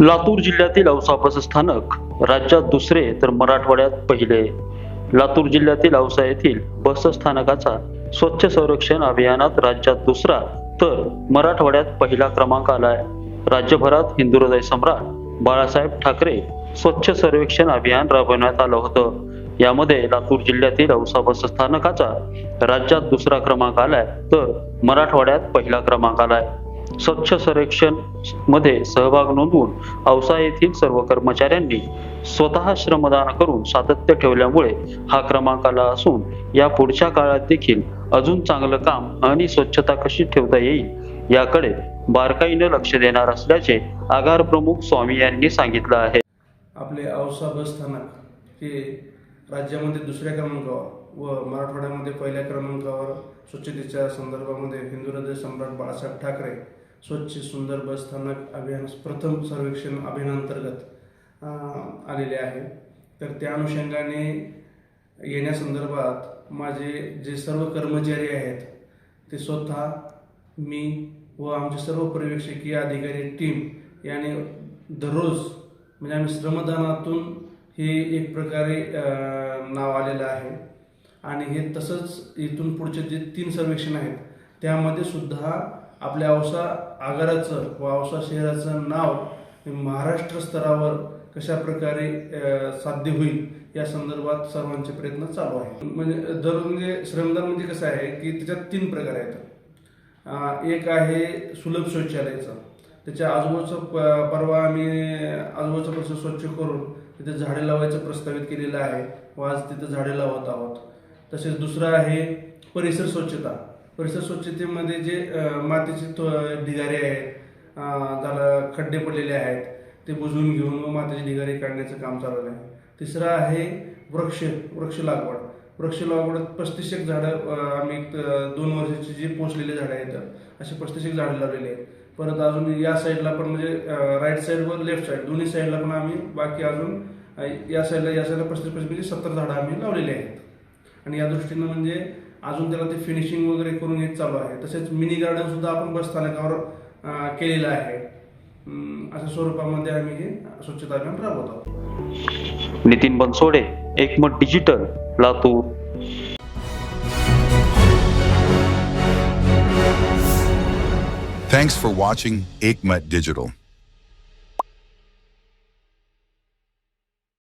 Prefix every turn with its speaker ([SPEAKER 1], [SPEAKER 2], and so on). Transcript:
[SPEAKER 1] लातूर जिल्ह्यातील औसा बस स्थानक राज्यात दुसरे तर मराठवाड्यात पहिले. लातूर जिल्ह्यातील औसा येथील बस स्थानकाचा स्वच्छ संरक्षण अभियानात राज्यात दुसरा तर मराठवाड्यात पहिला क्रमांक आलाय राज्यभरात हिंदू हृदय सम्राट बाळासाहेब ठाकरे स्वच्छ सर्वेक्षण अभियान राबवण्यात आलं होतं. यामध्ये लातूर जिल्ह्यातील औसा बस स्थानकाचा राज्यात दुसरा क्रमांक आलाय तर मराठवाड्यात पहिला क्रमांक आलाय. स्वच्छ सर्वेक्षणमध्ये सहभाग नोंदवून औसा येथील सर्व कर्मचाऱ्यांनी स्वतः श्रमदान करून सातत्य ठेवल्यामुळे हा क्रमांक आला असून या पुढच्या काळात देखील अजून चांगलं काम आणि स्वच्छता कशी ठेवता येईल याकडे बारकाईनं लक्ष देणार असल्याचे आगार प्रमुख स्वामी यांनी सांगितलं आहे.
[SPEAKER 2] आपले औसा बस स्थानक हे राज्यामध्ये दुसऱ्या क्रमांकावर व मराठवाड्यामध्ये पहिल्या क्रमांकावर स्वच्छतेच्या संदर्भामध्ये हिंदू हृदय सम्राट बाळासाहेब ठाकरे स्वच्छ सुंदर बस स्थानक अभियान प्रथम सर्वेक्षण अभियानांतर्गत आलेले आहे. तर त्या अनुषंगाने येण्यासंदर्भात माझे जे सर्व कर्मचारी आहेत ते स्वतः मी व आमचे सर्व पर्यवेक्षकीय अधिकारी टीम याने दररोज म्हणजे आम्ही श्रमदानातून हे एक प्रकारे नाव आलेलं आहे. आणि हे तसंच इथून पुढचे जे तीन सर्वेक्षण आहेत त्यामध्ये सुद्धा आपल्या औसा आगाराचं व औसा शहराचं नाव महाराष्ट्र स्तरावर कशा प्रकारे साध्य होईल या संदर्भात सर्वांचे प्रयत्न चालू आहे म्हणजे दर म्हणजे श्रमदान म्हणजे कसं आहे की त्याच्यात तीन प्रकार आहेत. एक आहे सुलभ शौचालयाचं. त्याच्या आजूबाजूचं प- परवा आम्ही आजूबाजूचा परिसर स्वच्छ करून तिथे झाडे लावायचं प्रस्तावित केलेलं आहे. व आज तिथे झाडे लावत आहोत. तसेच दुसरं आहे परिसर स्वच्छता. परिसर स्वच्छतेमध्ये जे मातीचे ढिगारे आहेत त्याला झालं खड्डे पडलेले आहेत ते बुजवून घेऊन व मातीचे ढिगारे काढण्याचं काम चालू आहे. तिसरं आहे वृक्ष वृक्ष लागवड. वृक्ष लागवड पस्तीसेक झाडं आम्ही एक, दोन वर्षाची जी पोचलेली झाडं आहेत असे पस्तीसेक झाडं लावलेली आहेत. परत अजून या साईडला पण म्हणजे राईट साईड व लेफ्ट साईड दोन्ही साईडला पण आम्ही बाकी अजून या साईडला या साईडला पस्तीस पस्तीस म्हणजे सत्तर झाडं आम्ही लावलेली आहेत. आणि या दृष्टीनं म्हणजे अजून त्याला ते फिनिशिंग वगैरे करून हे चालू आहे. तसेच मिनी गार्डन सुद्धा आपण बस स्थानकावर अं, केलेलं आहे. अशा स्वरूपामध्ये आम्ही हे स्वच्छता अभियान राबवत आहोत.
[SPEAKER 1] Nitin Bansode Ekmat digital Latur.
[SPEAKER 3] Thanks for watching Aikmat Digital.